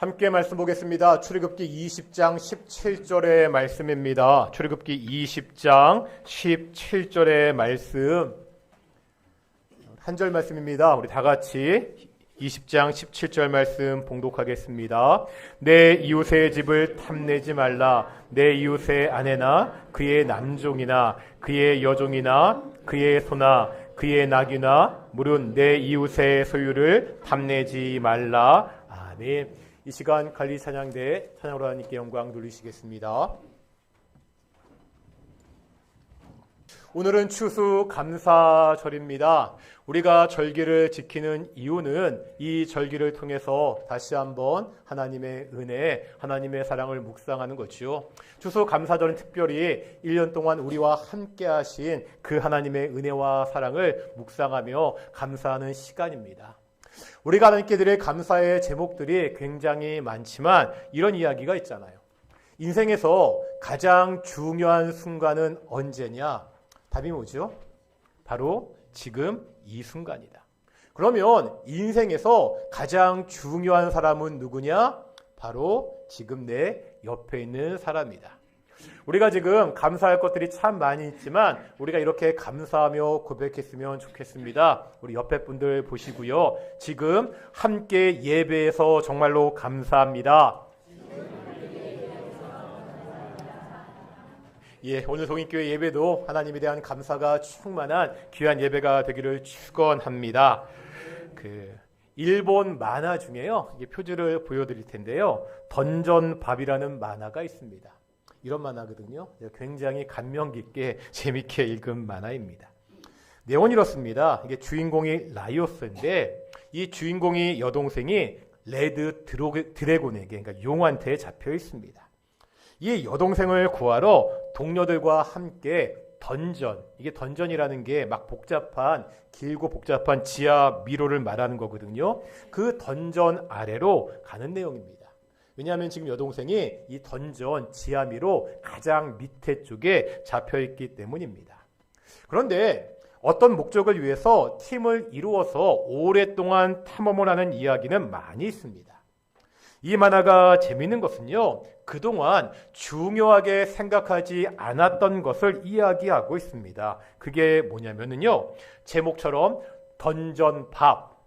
함께 말씀 보겠습니다. 출애굽기 20장 17절의 말씀입니다. 출애굽기 20장 17절의 말씀. 한 절 말씀입니다. 우리 다 같이 20장 17절 말씀 봉독하겠습니다. 내 이웃의 집을 탐내지 말라. 내 이웃의 아내나 그의 남종이나 그의 여종이나 그의 소나 그의 낙이나 물은 내 이웃의 소유를 탐내지 말라. 아멘. 이 시간 관리 찬양대 찬양으로 하나님께 영광 돌리시겠습니다. 오늘은 추수 감사절입니다. 우리가 절기를 지키는 이유는 이 절기를 통해서 다시 한번 하나님의 은혜, 하나님의 사랑을 묵상하는 거지요. 추수 감사절은 특별히 1년 동안 우리와 함께 하신 그 하나님의 은혜와 사랑을 묵상하며 감사하는 시간입니다. 우리가 하나님께 드릴 감사의 제목들이 굉장히 많지만 이런 이야기가 있잖아요. 인생에서 가장 중요한 순간은 언제냐? 답이 뭐죠? 바로 지금 이 순간이다. 그러면 인생에서 가장 중요한 사람은 누구냐? 바로 지금 내 옆에 있는 사람이다. 우리가 지금 감사할 것들이 참 많이 있지만 우리가 이렇게 감사하며 고백했으면 좋겠습니다. 우리 옆에 분들 보시고요. 지금 함께 예배해서 정말로 감사합니다. 예, 오늘 동인교회 예배도 하나님에 대한 감사가 충만한 귀한 예배가 되기를 축원합니다. 그 일본 만화 중에요. 이게 표지를 보여드릴 텐데요. 던전 밥이라는 만화가 있습니다. 이런 만화거든요. 굉장히 감명 깊게 재밌게 읽은 만화입니다. 내용은 이렇습니다. 이게 주인공이 라이오스인데 이 주인공이 여동생이 레드 드래곤에게 그러니까 용한테 잡혀 있습니다. 이 여동생을 구하러 동료들과 함께 던전, 이게 던전이라는 게 막 복잡한, 길고 복잡한 지하 미로를 말하는 거거든요. 그 던전 아래로 가는 내용입니다. 왜냐하면 지금 여동생이 이 던전 지하미로 가장 밑에 쪽에 잡혀 있기 때문입니다. 그런데 어떤 목적을 위해서 팀을 이루어서 오랫동안 탐험을 하는 이야기는 많이 있습니다. 이 만화가 재미있는 것은요, 그동안 중요하게 생각하지 않았던 것을 이야기하고 있습니다. 그게 뭐냐면요, 제목처럼 던전 밥,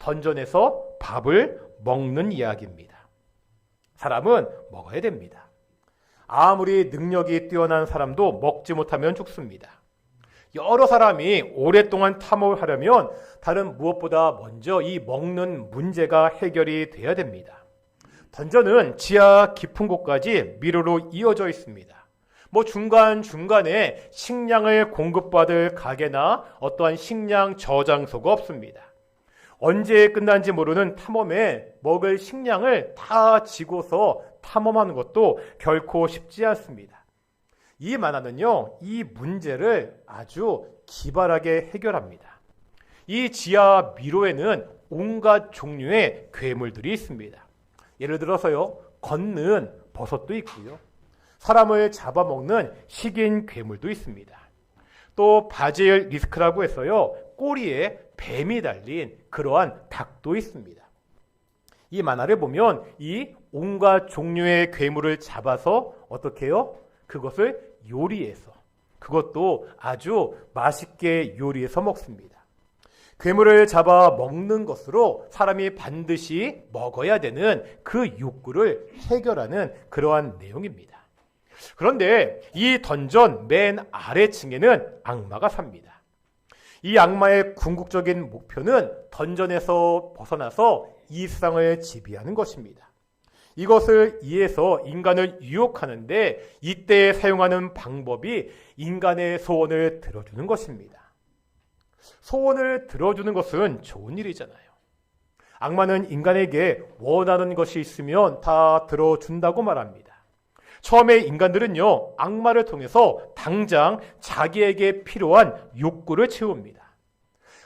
던전에서 밥을 먹는 이야기입니다. 사람은 먹어야 됩니다. 아무리 능력이 뛰어난 사람도 먹지 못하면 죽습니다. 여러 사람이 오랫동안 탐험을 하려면 다른 무엇보다 먼저 이 먹는 문제가 해결이 돼야 됩니다. 던전은 지하 깊은 곳까지 미로로 이어져 있습니다. 뭐 중간중간에 식량을 공급받을 가게나 어떠한 식량 저장소가 없습니다. 언제 끝난지 모르는 탐험에 먹을 식량을 다 지고서 탐험하는 것도 결코 쉽지 않습니다. 이 만화는요, 이 문제를 아주 기발하게 해결합니다. 이 지하 미로에는 온갖 종류의 괴물들이 있습니다. 예를 들어서요, 걷는 버섯도 있고요. 사람을 잡아먹는 식인 괴물도 있습니다. 또 바질 리스크라고 해서요, 꼬리에 뱀이 달린 그러한 닭도 있습니다. 이 만화를 보면 이 온갖 종류의 괴물을 잡아서 어떻게 해요? 그것을 요리해서 그것도 아주 맛있게 요리해서 먹습니다. 괴물을 잡아 먹는 것으로 사람이 반드시 먹어야 되는 그 욕구를 해결하는 그러한 내용입니다. 그런데 이 던전 맨 아래층에는 악마가 삽니다. 이 악마의 궁극적인 목표는 던전에서 벗어나서 이 세상을 지배하는 것입니다. 이것을 이해해서 인간을 유혹하는데 이때 사용하는 방법이 인간의 소원을 들어주는 것입니다. 소원을 들어주는 것은 좋은 일이잖아요. 악마는 인간에게 원하는 것이 있으면 다 들어준다고 말합니다. 처음에 인간들은요, 악마를 통해서 당장 자기에게 필요한 욕구를 채웁니다.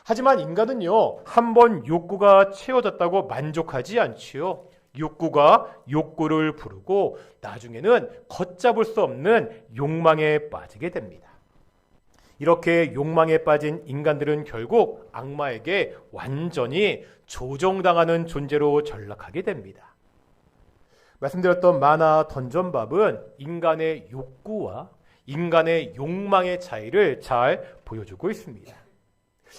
하지만 인간은요, 한 번 욕구가 채워졌다고 만족하지 않지요. 욕구가 욕구를 부르고 나중에는 걷잡을 수 없는 욕망에 빠지게 됩니다. 이렇게 욕망에 빠진 인간들은 결국 악마에게 완전히 조정당하는 존재로 전락하게 됩니다. 말씀드렸던 마나 던전밥은 인간의 욕구와 인간의 욕망의 차이를 잘 보여주고 있습니다.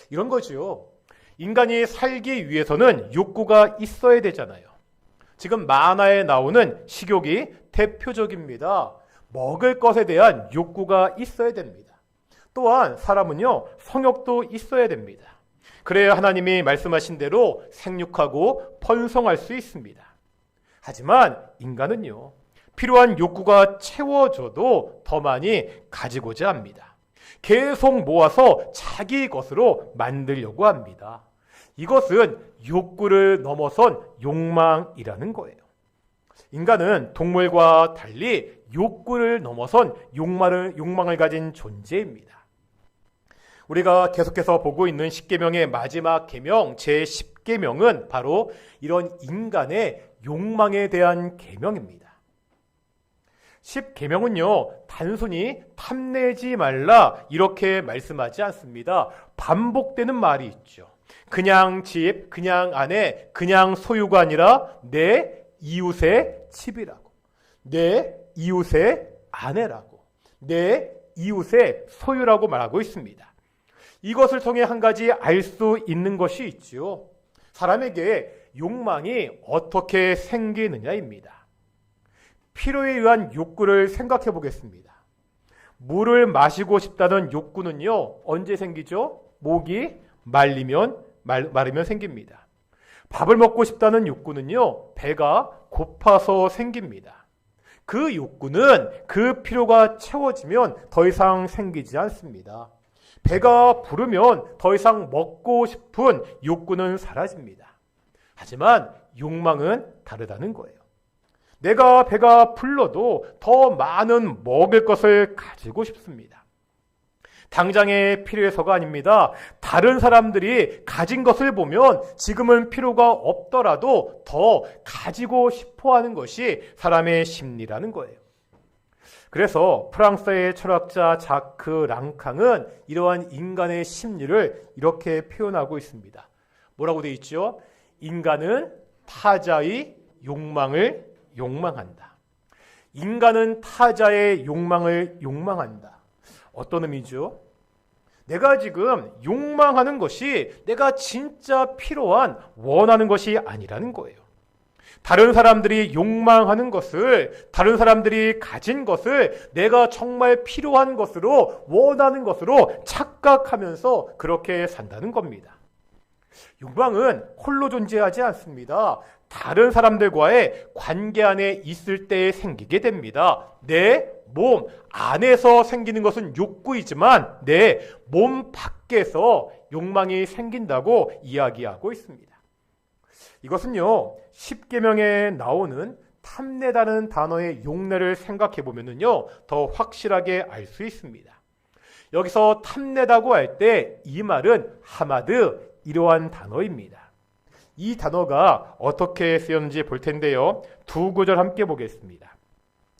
이런 거죠. 인간이 살기 위해서는 욕구가 있어야 되잖아요. 지금 만화에 나오는 식욕이 대표적입니다. 먹을 것에 대한 욕구가 있어야 됩니다. 또한 사람은요, 성욕도 있어야 됩니다. 그래야 하나님이 말씀하신 대로 생육하고 번성할 수 있습니다. 하지만 인간은요, 필요한 욕구가 채워져도 더 많이 가지고자 합니다. 계속 모아서 자기 것으로 만들려고 합니다. 이것은 욕구를 넘어선 욕망이라는 거예요. 인간은 동물과 달리 욕구를 넘어선 욕망을, 욕망을 가진 존재입니다. 우리가 계속해서 보고 있는 10계명의 마지막 계명 제 10계명은 바로 이런 인간의 욕망에 대한 계명입니다. 10계명은요. 단순히 탐내지 말라 이렇게 말씀하지 않습니다. 반복되는 말이 있죠. 그냥 집, 그냥 아내, 그냥 소유가 아니라 내 이웃의 집이라고. 내 이웃의 아내라고. 내 이웃의 소유라고 말하고 있습니다. 이것을 통해 한 가지 알 수 있는 것이 있지요. 사람에게 욕망이 어떻게 생기느냐입니다. 필요에 의한 욕구를 생각해 보겠습니다. 물을 마시고 싶다는 욕구는요, 언제 생기죠? 목이 말리면, 말, 마르면 생깁니다. 밥을 먹고 싶다는 욕구는요, 배가 고파서 생깁니다. 그 욕구는 그 필요가 채워지면 더 이상 생기지 않습니다. 배가 부르면 더 이상 먹고 싶은 욕구는 사라집니다. 하지만 욕망은 다르다는 거예요. 내가 배가 불러도 더 많은 먹을 것을 가지고 싶습니다. 당장의 필요해서가 아닙니다. 다른 사람들이 가진 것을 보면 지금은 필요가 없더라도 더 가지고 싶어 하는 것이 사람의 심리라는 거예요. 그래서 프랑스의 철학자 자크 랑캉은 이러한 인간의 심리를 이렇게 표현하고 있습니다. 뭐라고 되어 있죠? 인간은 타자의 욕망을 욕망한다. 인간은 타자의 욕망을 욕망한다. 어떤 의미죠? 내가 지금 욕망하는 것이 내가 진짜 필요한 원하는 것이 아니라는 거예요. 다른 사람들이 욕망하는 것을, 다른 사람들이 가진 것을 내가 정말 필요한 것으로, 원하는 것으로 착각하면서 그렇게 산다는 겁니다. 욕망은 홀로 존재하지 않습니다. 다른 사람들과의 관계 안에 있을 때 생기게 됩니다. 내 몸 안에서 생기는 것은 욕구이지만 내 몸 밖에서 욕망이 생긴다고 이야기하고 있습니다. 이것은요, 10계명에 나오는 탐내다는 단어의 용례를 생각해 보면은요, 더 확실하게 알 수 있습니다. 여기서 탐내다고 할 때 이 말은 하마드 이러한 단어입니다. 이 단어가 어떻게 쓰였는지 볼 텐데요. 두 구절 함께 보겠습니다.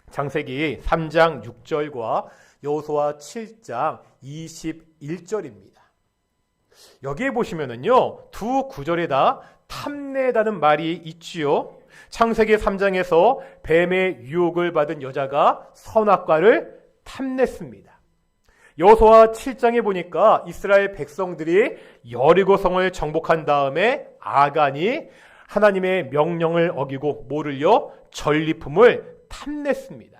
장세기 3장 6절과 여호수아 7장 21절입니다. 여기에 보시면은요. 두 구절에다 탐내다는 말이 있지요. 창세기 3장에서 뱀의 유혹을 받은 여자가 선악과를 탐냈습니다. 여호수아 7장에 보니까 이스라엘 백성들이 여리고 성을 정복한 다음에 아간이 하나님의 명령을 어기고 뭐를요? 전리품을 탐냈습니다.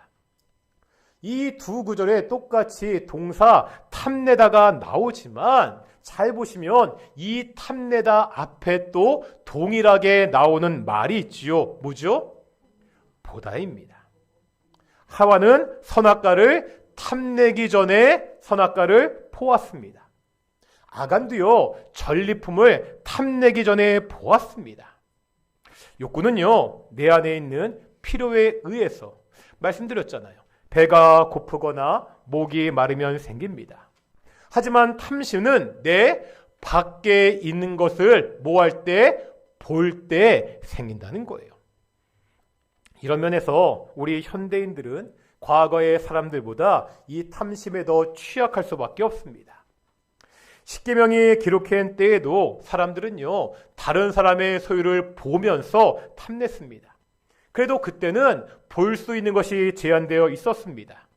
이 두 구절에 똑같이 동사 탐내다가 나오지만 잘 보시면 이 탐내다 앞에 또 동일하게 나오는 말이 있지요. 뭐죠? 보다입니다. 하와는 선악과를 탐내기 전에 선악과를 보았습니다. 아간도요, 전리품을 탐내기 전에 보았습니다. 욕구는요, 내 안에 있는 필요에 의해서 말씀드렸잖아요. 배가 고프거나 목이 마르면 생깁니다. 하지만 탐심은 내 밖에 있는 것을 뭐 할 때, 볼 때 생긴다는 거예요. 이런 면에서 우리 현대인들은 과거의 사람들보다 이 탐심에 더 취약할 수밖에 없습니다. 십계명이 기록한 때에도 사람들은요 다른 사람의 소유를 보면서 탐냈습니다. 그래도 그때는 볼 수 있는 것이 제한되어 있었습니다.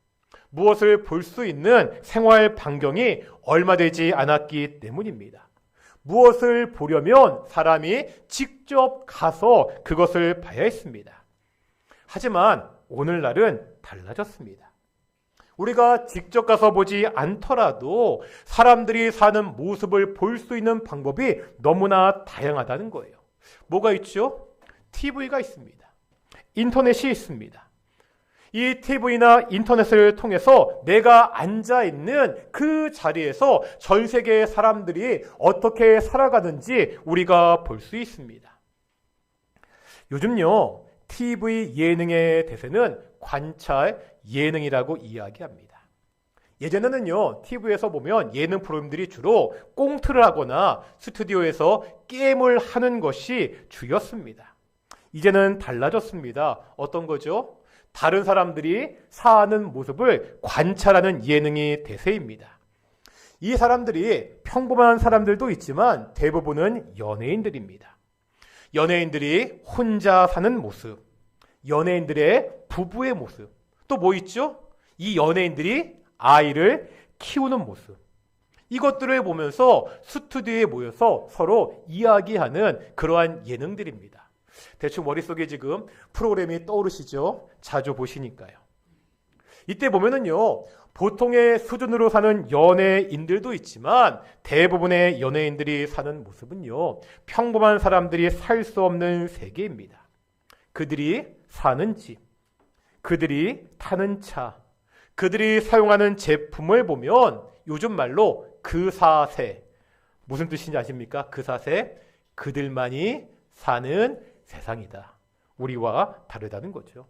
무엇을 볼 수 있는 생활 반경이 얼마 되지 않았기 때문입니다. 무엇을 보려면 사람이 직접 가서 그것을 봐야 했습니다. 하지만 오늘날은 달라졌습니다. 우리가 직접 가서 보지 않더라도 사람들이 사는 모습을 볼 수 있는 방법이 너무나 다양하다는 거예요. 뭐가 있죠? TV가 있습니다. 인터넷이 있습니다. 이 TV나 인터넷을 통해서 내가 앉아 있는 그 자리에서 전 세계의 사람들이 어떻게 살아가는지 우리가 볼 수 있습니다. 요즘요, TV 예능의 대세는 관찰 예능이라고 이야기합니다. 예전에는요, TV에서 보면 예능 프로그램들이 주로 꽁트를 하거나 스튜디오에서 게임을 하는 것이 주였습니다. 이제는 달라졌습니다. 어떤 거죠? 다른 사람들이 사는 모습을 관찰하는 예능이 대세입니다. 이 사람들이 평범한 사람들도 있지만 대부분은 연예인들입니다. 연예인들이 혼자 사는 모습, 연예인들의 부부의 모습, 또 뭐 있죠? 이 연예인들이 아이를 키우는 모습. 이것들을 보면서 스튜디오에 모여서 서로 이야기하는 그러한 예능들입니다. 대충 머릿속에 지금 프로그램이 떠오르시죠? 자주 보시니까요. 이때 보면은요, 보통의 수준으로 사는 연예인들도 있지만 대부분의 연예인들이 사는 모습은요, 평범한 사람들이 살 수 없는 세계입니다. 그들이 사는 집, 그들이 타는 차, 그들이 사용하는 제품을 보면 요즘 말로 그 사세. 무슨 뜻인지 아십니까? 그 사세. 그들만이 사는 세상이다. 우리와 다르다는 거죠.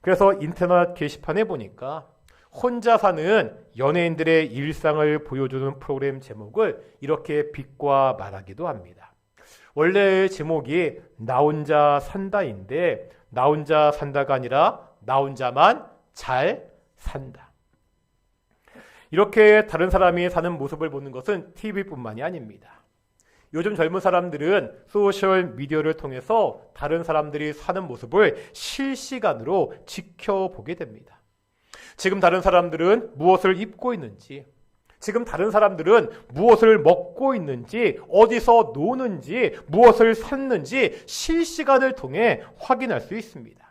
그래서 인터넷 게시판에 보니까 혼자 사는 연예인들의 일상을 보여주는 프로그램 제목을 이렇게 빛과 말하기도 합니다. 원래 제목이 나 혼자 산다인데 나 혼자 산다가 아니라 나 혼자만 잘 산다. 이렇게 다른 사람이 사는 모습을 보는 것은 TV뿐만이 아닙니다. 요즘 젊은 사람들은 소셜 미디어를 통해서 다른 사람들이 사는 모습을 실시간으로 지켜보게 됩니다. 지금 다른 사람들은 무엇을 입고 있는지, 지금 다른 사람들은 무엇을 먹고 있는지, 어디서 노는지, 무엇을 샀는지 실시간을 통해 확인할 수 있습니다.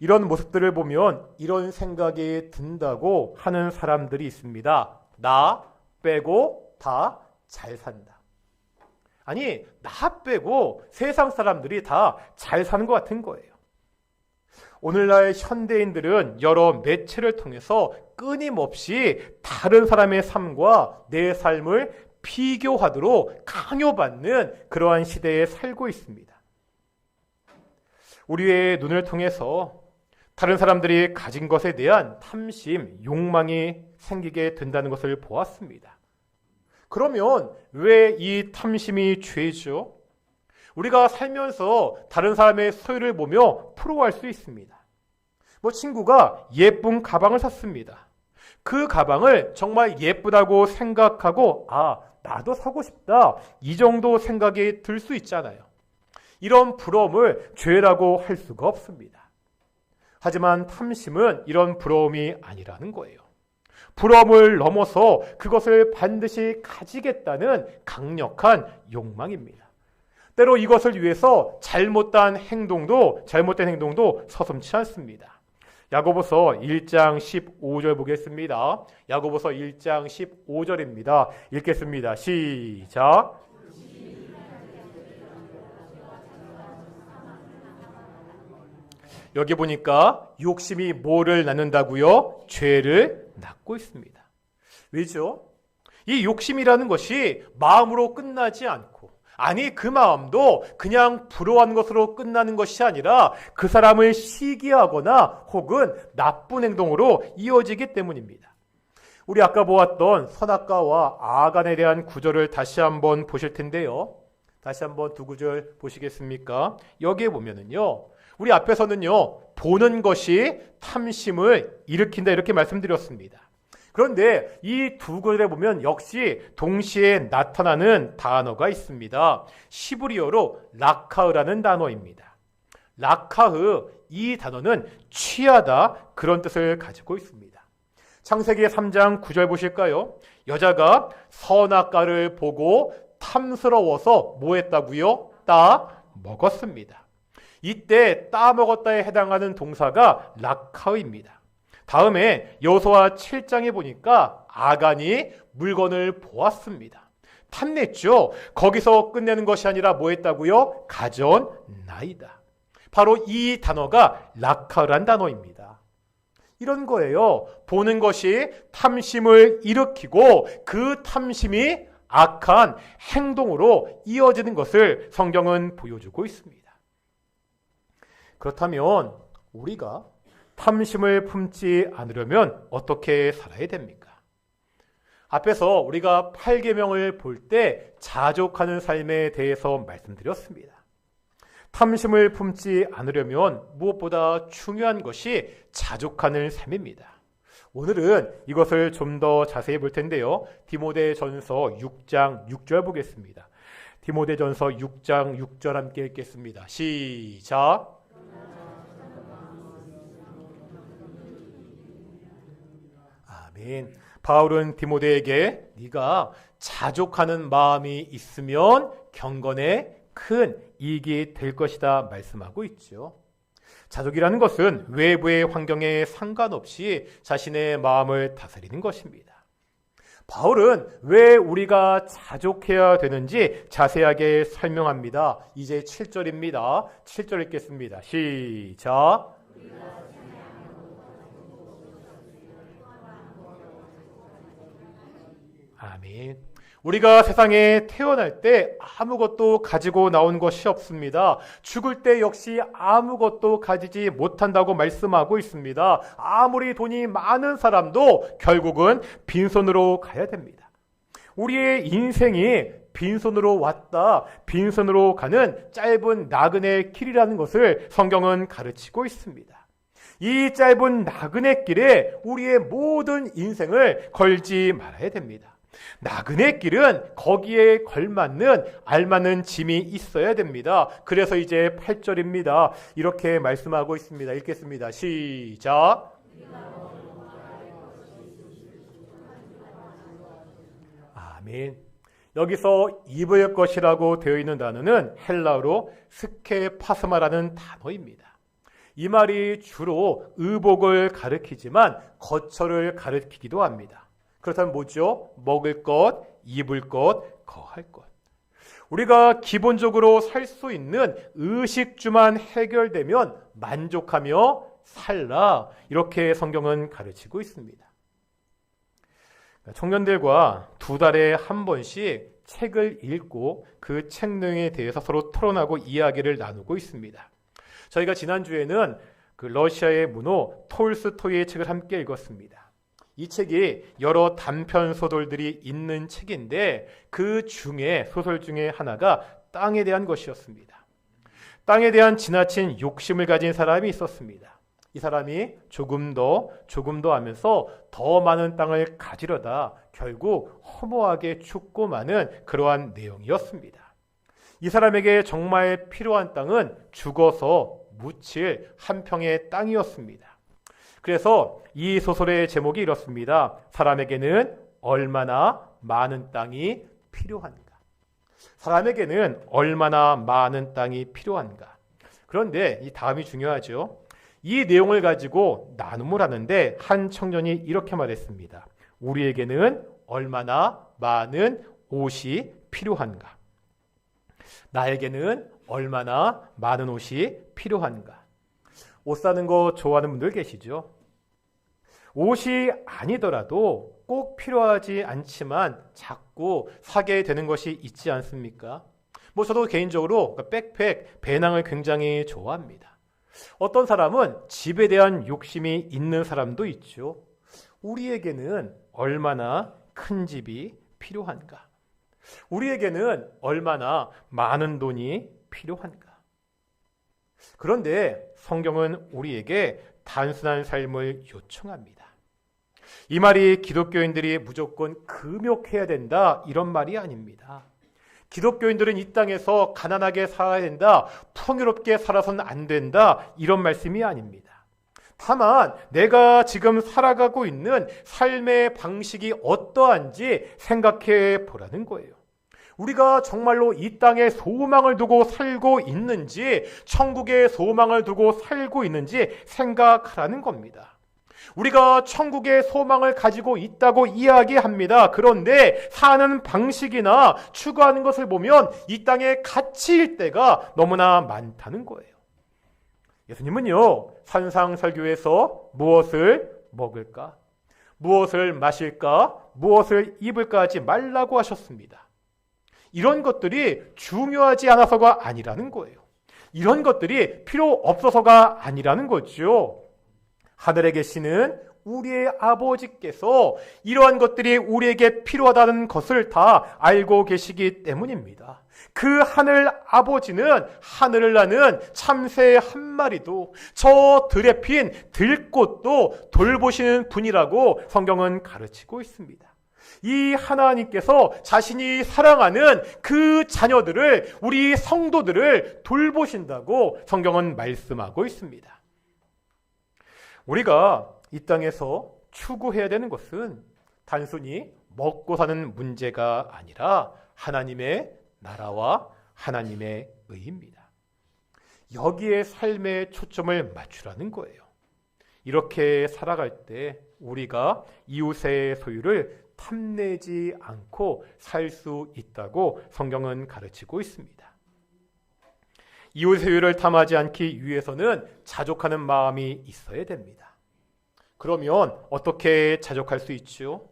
이런 모습들을 보면 이런 생각이 든다고 하는 사람들이 있습니다. 나 빼고 다 잘 산다. 아니, 나 빼고 세상 사람들이 다 잘 사는 것 같은 거예요. 오늘날 현대인들은 여러 매체를 통해서 끊임없이 다른 사람의 삶과 내 삶을 비교하도록 강요받는 그러한 시대에 살고 있습니다. 우리의 눈을 통해서 다른 사람들이 가진 것에 대한 탐심, 욕망이 생기게 된다는 것을 보았습니다. 그러면 왜 이 탐심이 죄죠? 우리가 살면서 다른 사람의 소유를 보며 프로할 수 있습니다. 뭐 친구가 예쁜 가방을 샀습니다. 그 가방을 정말 예쁘다고 생각하고 아 나도 사고 싶다 이 정도 생각이 들 수 있잖아요. 이런 부러움을 죄라고 할 수가 없습니다. 하지만 탐심은 이런 부러움이 아니라는 거예요. 부러움을 넘어서 그것을 반드시 가지겠다는 강력한 욕망입니다. 때로 이것을 위해서 잘못된 행동도 잘못된 행동도 서슴치 않습니다. 야고보서 1장 15절 보겠습니다. 야고보서 1장 15절입니다. 읽겠습니다. 시작. 여기 보니까 욕심이 뭐를 낳는다고요? 죄를 낳고 있습니다. 왜죠? 이 욕심이라는 것이 마음으로 끝나지 않고 아니 그 마음도 그냥 부러워하는 것으로 끝나는 것이 아니라 그 사람을 시기하거나 혹은 나쁜 행동으로 이어지기 때문입니다. 우리 아까 보았던 선악과와 아간에 대한 구절을 다시 한번 보실 텐데요. 다시 한번 두 구절 보시겠습니까? 여기에 보면은요. 우리 앞에서는요, 보는 것이 탐심을 일으킨다 이렇게 말씀드렸습니다. 그런데 이 두 글에 보면 역시 동시에 나타나는 단어가 있습니다. 시브리어로 라카으라는 단어입니다. 라카흐 이 단어는 취하다 그런 뜻을 가지고 있습니다. 창세기 3장 9절 보실까요? 여자가 선악과를 보고 탐스러워서 뭐 했다고요? 따 먹었습니다. 이때 따 먹었다에 해당하는 동사가 라카입니다. 다음에 여호수아 7장에 보니까 아간이 물건을 보았습니다. 탐냈죠. 거기서 끝내는 것이 아니라 뭐 했다고요? 가전 나이다. 바로 이 단어가 라카란 단어입니다. 이런 거예요. 보는 것이 탐심을 일으키고 그 탐심이 악한 행동으로 이어지는 것을 성경은 보여주고 있습니다. 그렇다면 우리가 탐심을 품지 않으려면 어떻게 살아야 됩니까? 앞에서 우리가 8계명을 볼 때 자족하는 삶에 대해서 말씀드렸습니다. 탐심을 품지 않으려면 무엇보다 중요한 것이 자족하는 삶입니다. 오늘은 이것을 좀 더 자세히 볼 텐데요. 디모데 전서 6장 6절 보겠습니다. 디모데 전서 6장 6절 함께 읽겠습니다. 시작. 아멘. 바울은 디모데에게 네가 자족하는 마음이 있으면 경건에 큰 이익이 될 것이다 말씀하고 있죠. 자족이라는 것은 외부의 환경에 상관없이 자신의 마음을 다스리는 것입니다. 바울은 왜 우리가 자족해야 되는지 자세하게 설명합니다. 이제 7절입니다. 7절 읽겠습니다. 시작. 아멘. 우리가 세상에 태어날 때 아무것도 가지고 나온 것이 없습니다. 죽을 때 역시 아무것도 가지지 못한다고 말씀하고 있습니다. 아무리 돈이 많은 사람도 결국은 빈손으로 가야 됩니다. 우리의 인생이 빈손으로 왔다, 빈손으로 가는 짧은 나그네 길이라는 것을 성경은 가르치고 있습니다. 이 짧은 나그네 길에 우리의 모든 인생을 걸지 말아야 됩니다. 나그네 길은 거기에 걸맞는 알맞는 짐이 있어야 됩니다. 그래서 이제 8절입니다. 이렇게 말씀하고 있습니다. 읽겠습니다. 시작. 아멘. 여기서 입을 것이라고 되어 있는 단어는 헬라어로 스케파스마라는 단어입니다. 이 말이 주로 의복을 가리키지만 거처를 가리키기도 합니다. 그렇다면 뭐죠? 먹을 것, 입을 것, 거할 것. 우리가 기본적으로 살 수 있는 의식주만 해결되면 만족하며 살라. 이렇게 성경은 가르치고 있습니다. 청년들과 두 달에 한 번씩 책을 읽고 그 책 내용에 대해서 서로 토론하고 이야기를 나누고 있습니다. 저희가 지난주에는 그 러시아의 문호 톨스토이의 책을 함께 읽었습니다. 이 책이 여러 단편 소설들이 있는 책인데 그 중에 소설 중에 하나가 땅에 대한 것이었습니다. 땅에 대한 지나친 욕심을 가진 사람이 있었습니다. 이 사람이 조금 더 조금 더 하면서 더 많은 땅을 가지려다 결국 허무하게 죽고 마는 그러한 내용이었습니다. 이 사람에게 정말 필요한 땅은 죽어서 묻힐 한 평의 땅이었습니다. 그래서 이 소설의 제목이 이렇습니다. 사람에게는 얼마나 많은 땅이 필요한가? 사람에게는 얼마나 많은 땅이 필요한가? 그런데 이 다음이 중요하죠. 이 내용을 가지고 나눔을 하는데 한 청년이 이렇게 말했습니다. 우리에게는 얼마나 많은 옷이 필요한가? 나에게는 얼마나 많은 옷이 필요한가? 옷 사는 거 좋아하는 분들 계시죠? 옷이 아니더라도 꼭 필요하지 않지만 자꾸 사게 되는 것이 있지 않습니까? 뭐 저도 개인적으로 그 백팩, 배낭을 굉장히 좋아합니다. 어떤 사람은 집에 대한 욕심이 있는 사람도 있죠. 우리에게는 얼마나 큰 집이 필요한가? 우리에게는 얼마나 많은 돈이 필요한가? 그런데 성경은 우리에게 단순한 삶을 요청합니다. 이 말이 기독교인들이 무조건 금욕해야 된다 이런 말이 아닙니다. 기독교인들은 이 땅에서 가난하게 살아야 된다, 풍요롭게 살아서는 안 된다, 이런 말씀이 아닙니다. 다만, 내가 지금 살아가고 있는 삶의 방식이 어떠한지 생각해 보라는 거예요. 우리가 정말로 이 땅에 소망을 두고 살고 있는지, 천국에 소망을 두고 살고 있는지 생각하라는 겁니다. 우리가 천국의 소망을 가지고 있다고 이야기합니다. 그런데 사는 방식이나 추구하는 것을 보면 이 땅에 가치일 때가 너무나 많다는 거예요. 예수님은요, 산상설교에서 무엇을 먹을까? 무엇을 마실까? 무엇을 입을까 하지 말라고 하셨습니다. 이런 것들이 중요하지 않아서가 아니라는 거예요. 이런 것들이 필요 없어서가 아니라는 거죠. 하늘에 계시는 우리의 아버지께서 이러한 것들이 우리에게 필요하다는 것을 다 알고 계시기 때문입니다. 그 하늘 아버지는 하늘을 나는 참새 한 마리도 저 들에 핀 들꽃도 돌보시는 분이라고 성경은 가르치고 있습니다. 이 하나님께서 자신이 사랑하는 그 자녀들을 우리 성도들을 돌보신다고 성경은 말씀하고 있습니다. 우리가 이 땅에서 추구해야 되는 것은 단순히 먹고 사는 문제가 아니라 하나님의 나라와 하나님의 의입니다. 여기에 삶의 초점을 맞추라는 거예요. 이렇게 살아갈 때 우리가 이웃의 소유를 탐내지 않고 살 수 있다고 성경은 가르치고 있습니다. 이웃의 소유를 탐하지 않기 위해서는 자족하는 마음이 있어야 됩니다. 그러면 어떻게 자족할 수 있죠?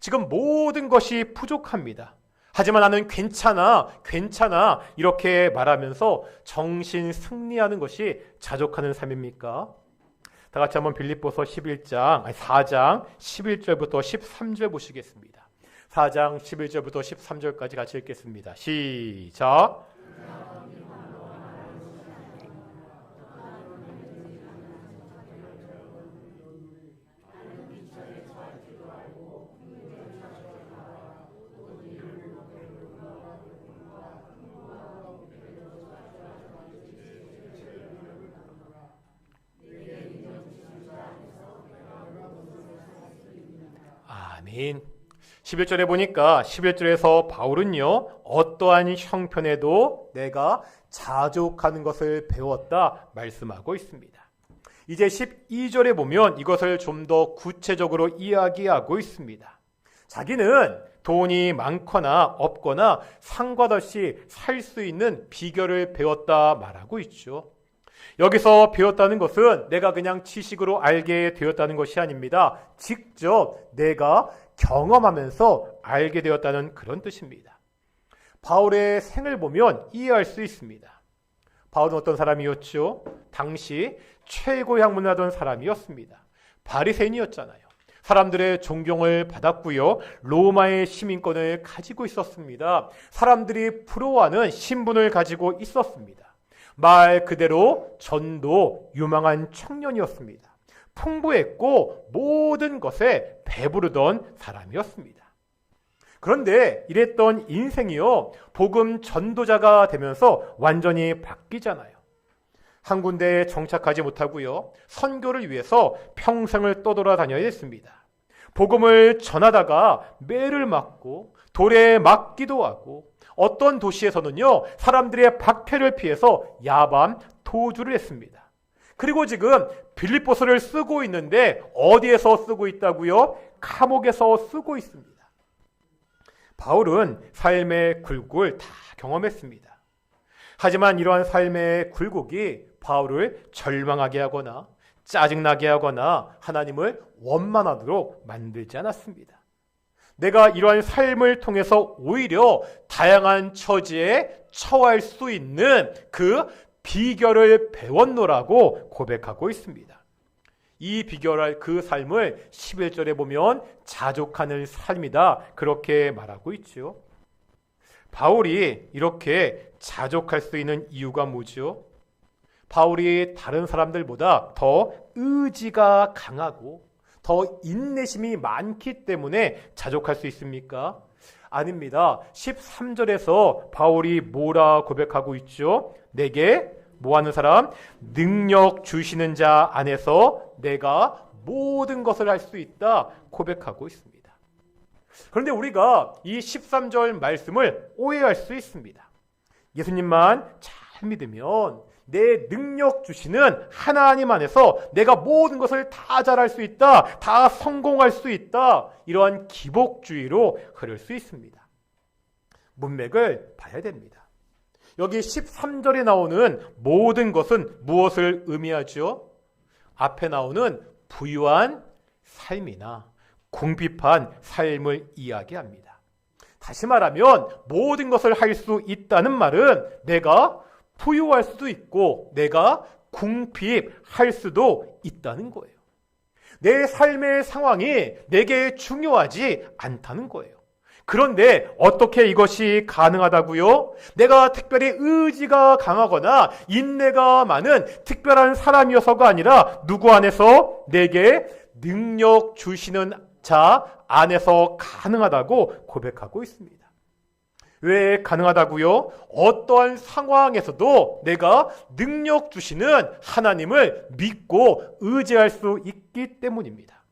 지금 모든 것이 부족합니다. 하지만 나는 괜찮아, 괜찮아 이렇게 말하면서 정신 승리하는 것이 자족하는 삶입니까? 다 같이 한번 빌립보서 11장, 아니 4장 11절부터 13절 보시겠습니다. 4장 11절부터 13절까지 같이 읽겠습니다. 시작. 아멘. 11절에 보니까 11절에서 바울은요, 어떠한 형편에도 내가 자족하는 것을 배웠다 말씀하고 있습니다. 이제 12절에 보면 이것을 좀 더 구체적으로 이야기하고 있습니다. 자기는 돈이 많거나 없거나 상관없이 살 수 있는 비결을 배웠다 말하고 있죠. 여기서 배웠다는 것은 내가 그냥 지식으로 알게 되었다는 것이 아닙니다. 직접 내가 경험하면서 알게 되었다는 그런 뜻입니다. 바울의 생을 보면 이해할 수 있습니다. 바울은 어떤 사람이었죠? 당시 최고 향문하던 사람이었습니다. 바리새인이었잖아요. 사람들의 존경을 받았고요. 로마의 시민권을 가지고 있었습니다. 사람들이 부러워하는 신분을 가지고 있었습니다. 말 그대로 전도 유망한 청년이었습니다. 풍부했고 모든 것에 배부르던 사람이었습니다. 그런데 이랬던 인생이요, 복음 전도자가 되면서 완전히 바뀌잖아요. 한 군데에 정착하지 못하고요, 선교를 위해서 평생을 떠돌아다녀야 했습니다. 복음을 전하다가 매를 맞고 돌에 맞기도 하고 어떤 도시에서는요, 사람들의 박해를 피해서 야밤 도주를 했습니다. 그리고 지금 빌립보서를 쓰고 있는데 어디에서 쓰고 있다고요? 감옥에서 쓰고 있습니다. 바울은 삶의 굴곡을 다 경험했습니다. 하지만 이러한 삶의 굴곡이 바울을 절망하게 하거나 짜증나게 하거나 하나님을 원만하도록 만들지 않았습니다. 내가 이러한 삶을 통해서 오히려 다양한 처지에 처할 수 있는 그 비결을 배웠노라고 고백하고 있습니다. 이 비결할 그 삶을 11절에 보면 자족하는 삶이다. 그렇게 말하고 있죠. 바울이 이렇게 자족할 수 있는 이유가 뭐죠? 바울이 다른 사람들보다 더 의지가 강하고 더 인내심이 많기 때문에 자족할 수 있습니까? 아닙니다. 13절에서 바울이 뭐라 고백하고 있죠? 내게 뭐 하는 사람? 능력 주시는 자 안에서 내가 모든 것을 할 수 있다 고백하고 있습니다. 그런데 우리가 이 13절 말씀을 오해할 수 있습니다. 예수님만 잘 믿으면 내 능력 주시는 하나님 안에서 내가 모든 것을 다 잘할 수 있다, 다 성공할 수 있다, 이러한 기복주의로 흐를 수 있습니다. 문맥을 봐야 됩니다. 여기 13절에 나오는 모든 것은 무엇을 의미하죠? 앞에 나오는 부유한 삶이나 궁핍한 삶을 이야기합니다. 다시 말하면 모든 것을 할 수 있다는 말은 내가 부유할 수도 있고 내가 궁핍할 수도 있다는 거예요. 내 삶의 상황이 내게 중요하지 않다는 거예요. 그런데 어떻게 이것이 가능하다고요? 내가 특별히 의지가 강하거나 인내가 많은 특별한 사람이어서가 아니라 누구 안에서 내게 능력 주시는 자 안에서 가능하다고 고백하고 있습니다. 왜 가능하다고요? 어떠한 상황에서도 내가 능력 주시는 하나님을 믿고 의지할 수 있기 때문입니다.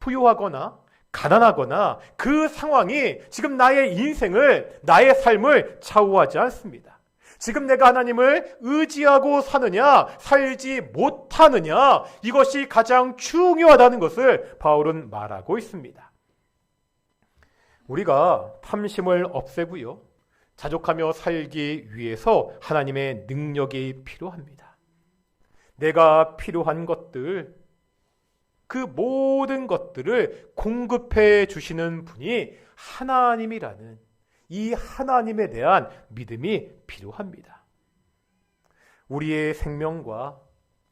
부유하거나 가난하거나 그 상황이 지금 나의 인생을, 나의 삶을 좌우하지 않습니다. 지금 내가 하나님을 의지하고 사느냐, 살지 못하느냐, 이것이 가장 중요하다는 것을 바울은 말하고 있습니다. 우리가 탐심을 없애고요. 자족하며 살기 위해서 하나님의 능력이 필요합니다. 내가 필요한 것들, 그 모든 것들을 공급해 주시는 분이 하나님이라는 이 하나님에 대한 믿음이 필요합니다. 우리의 생명과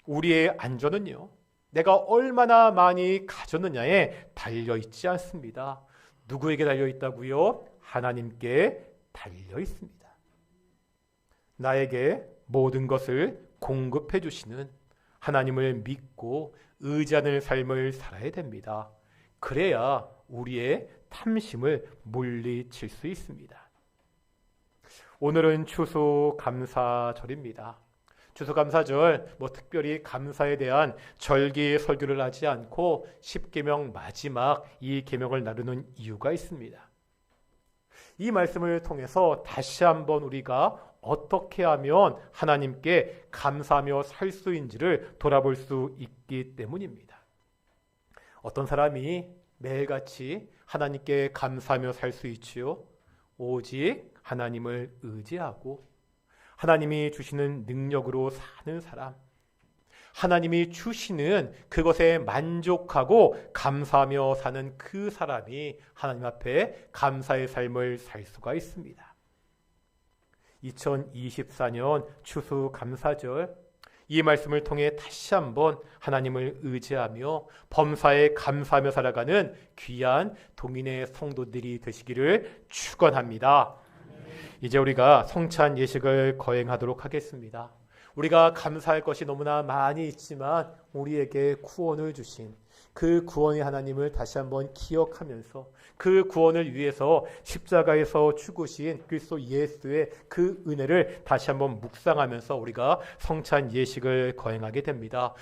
우리의 안전은요, 내가 얼마나 많이 가졌느냐에 달려 있지 않습니다. 누구에게 달려 있다고요? 하나님께 달려 있습니다. 나에게 모든 것을 공급해 주시는 하나님을 믿고 의지하는 삶을 살아야 됩니다. 그래야 우리의 탐심을 물리칠 수 있습니다. 오늘은 추수 감사절입니다. 추수감사절 뭐 특별히 감사에 대한 절기 설교를 하지 않고 10계명 마지막 이 계명을 나누는 이유가 있습니다. 이 말씀을 통해서 다시 한번 우리가 어떻게 하면 하나님께 감사하며 살 수인지를 돌아볼 수 있기 때문입니다. 어떤 사람이 매일같이 하나님께 감사하며 살 수 있지요? 오직 하나님을 의지하고 하나님이 주시는 능력으로 사는 사람, 하나님이 주시는 그것에 만족하고 감사하며 사는 그 사람이 하나님 앞에 감사의 삶을 살 수가 있습니다. 2024년 추수 감사절 이 말씀을 통해 다시 한번 하나님을 의지하며 범사에 감사하며 살아가는 귀한 동인의 성도들이 되시기를 축원합니다. 이제 우리가 성찬 예식을 거행하도록 하겠습니다. 우리가 감사할 것이 너무나 많이 있지만 우리에게 구원을 주신 그 구원의 하나님을 다시 한번 기억하면서 그 구원을 위해서 십자가에서 죽으신 그리스도 예수의 그 은혜를 다시 한번 묵상하면서 우리가 성찬 예식을 거행하게 됩니다.